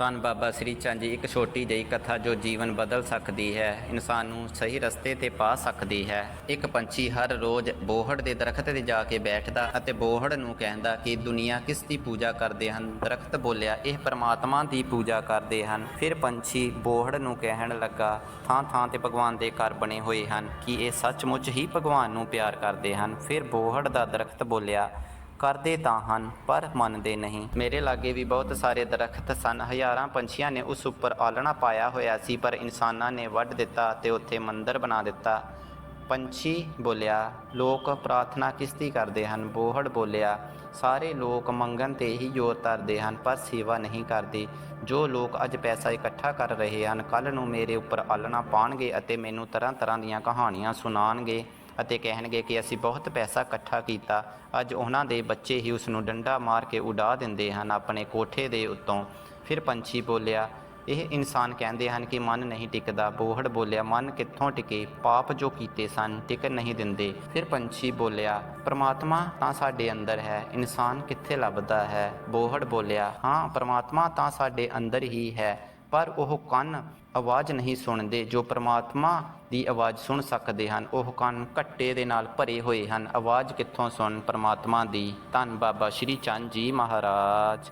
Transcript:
ਧੰਨ ਬਾਬਾ ਸ੍ਰੀ ਚੰਦ ਜੀ, ਇੱਕ ਛੋਟੀ ਜਿਹੀ ਕਥਾ ਜੋ ਜੀਵਨ ਬਦਲ ਸਕਦੀ ਹੈ, ਇਨਸਾਨ ਨੂੰ ਸਹੀ ਰਸਤੇ ਤੇ ਪਾ ਸਕਦੀ ਹੈ। ਇੱਕ ਪੰਛੀ ਹਰ ਰੋਜ਼ ਬੋਹੜ ਦੇ ਦਰਖਤ ਤੇ ਜਾ ਕੇ ਬੈਠਦਾ ਅਤੇ ਬੋਹੜ ਨੂੰ ਕਹਿੰਦਾ ਕਿ ਦੁਨੀਆ ਕਿਸ ਦੀ ਪੂਜਾ ਕਰਦੇ ਹਨ? ਦਰਖਤ ਬੋਲਿਆ, ਇਹ ਪਰਮਾਤਮਾ ਦੀ ਪੂਜਾ ਕਰਦੇ ਹਨ। ਫਿਰ ਪੰਛੀ ਬੋਹੜ ਨੂੰ ਕਹਿਣ ਲੱਗਾ, ਥਾਂ ਥਾਂ ਤੇ ਭਗਵਾਨ ਦੇ ਘਰ ਬਣੇ ਹੋਏ ਹਨ, ਕਿ ਇਹ ਸੱਚਮੁੱਚ ਹੀ ਭਗਵਾਨ ਨੂੰ ਪਿਆਰ ਕਰਦੇ ਹਨ। ਫਿਰ ਬੋਹੜ ਦਾ ਦਰਖਤ ਬੋਲਿਆ ਕਰਦੇ ਤਾਂ ਹਨ, ਪਰ ਮੰਨਦੇ ਨਹੀਂ। ਮੇਰੇ ਲਾਗੇ ਵੀ ਬਹੁਤ ਸਾਰੇ ਦਰਖਤ ਸਨ। ਹਜ਼ਾਰਾਂ ਪੰਛੀਆਂ ਨੇ ਉਸ ਉੱਪਰ ਆਲਣਾ ਪਾਇਆ ਹੋਇਆ ਸੀ, ਪਰ ਇਨਸਾਨਾਂ ਨੇ ਵੱਢ ਦਿੱਤਾ ਤੇ ਉੱਥੇ ਮੰਦਰ ਬਣਾ ਦਿੱਤਾ। ਪੰਛੀ ਬੋਲਿਆ, ਲੋਕ ਪ੍ਰਾਰਥਨਾ ਕਿਸ ਦੀ ਕਰਦੇ ਹਨ, ਬੋਹੜ ਬੋਲਿਆ। ਸਾਰੇ ਲੋਕ ਮੰਗਣ ਤੇ ਹੀ ਜ਼ੋਰ ਧਰਦੇ ਹਨ, ਪਰ ਸੇਵਾ ਨਹੀਂ ਕਰਦੇ। ਜੋ ਲੋਕ ਅੱਜ ਪੈਸਾ ਇਕੱਠਾ ਕਰ ਰਹੇ ਹਨ ਕੱਲ ਨੂੰ ਮੇਰੇ ਉੱਪਰ ਆਲਣਾ ਪਾਣਗੇ ਅਤੇ ਮੈਨੂੰ ਤਰ੍ਹਾਂ ਤਰ੍ਹਾਂ ਦੀਆਂ ਕਹਾਣੀਆਂ ਸੁਣਾਉਣਗੇ ਅਤੇ ਕਹਿਣਗੇ ਕਿ ਅਸੀਂ ਬਹੁਤ ਪੈਸਾ ਇਕੱਠਾ ਕੀਤਾ। ਅੱਜ ਉਹਨਾਂ ਦੇ ਬੱਚੇ ਹੀ ਉਸ ਨੂੰ ਡੰਡਾ ਮਾਰ ਕੇ ਉਡਾ ਦਿੰਦੇ ਹਨ ਆਪਣੇ ਕੋਠੇ ਦੇ ਉੱਤੋਂ। ਫਿਰ ਪੰਛੀ ਬੋਲਿਆ, ਇਹ ਇਨਸਾਨ ਕਹਿੰਦੇ ਹਨ ਕਿ ਮਨ ਨਹੀਂ ਟਿਕਦਾ। ਬੋਹੜ ਬੋਲਿਆ, ਮਨ ਕਿੱਥੋਂ ਟਿਕੇ? ਪਾਪ ਜੋ ਕੀਤੇ ਸਨ, ਟਿਕ ਨਹੀਂ ਦਿੰਦੇ। ਫਿਰ ਪੰਛੀ ਬੋਲਿਆ, ਪ੍ਰਮਾਤਮਾ ਤਾਂ ਸਾਡੇ ਅੰਦਰ ਹੈ, ਇਨਸਾਨ ਕਿੱਥੇ ਲੱਭਦਾ ਹੈ? ਬੋਹੜ ਬੋਲਿਆ, ਹਾਂ, ਪ੍ਰਮਾਤਮਾ ਤਾਂ ਸਾਡੇ ਅੰਦਰ ਹੀ ਹੈ। ਪਰ ਉਹ ਕੰਨ ਆਵਾਜ਼ ਨਹੀਂ ਸੁਣਦੇ, ਜੋ ਪ੍ਰਮਾਤਮਾ ਦੀ ਆਵਾਜ਼ ਸੁਣ ਸਕਦੇ ਹਨ, ਉਹ ਕੰਨ ਘੱਟੇ ਦੇ ਨਾਲ ਭਰੇ ਹੋਏ ਹਨ। ਆਵਾਜ਼ ਕਿੱਥੋਂ ਸੁਣ? ਪ੍ਰਮਾਤਮਾ ਦੀ। ਧੰਨ ਬਾਬਾ ਸ਼੍ਰੀ ਚੰਦ ਜੀ ਮਹਾਰਾਜ।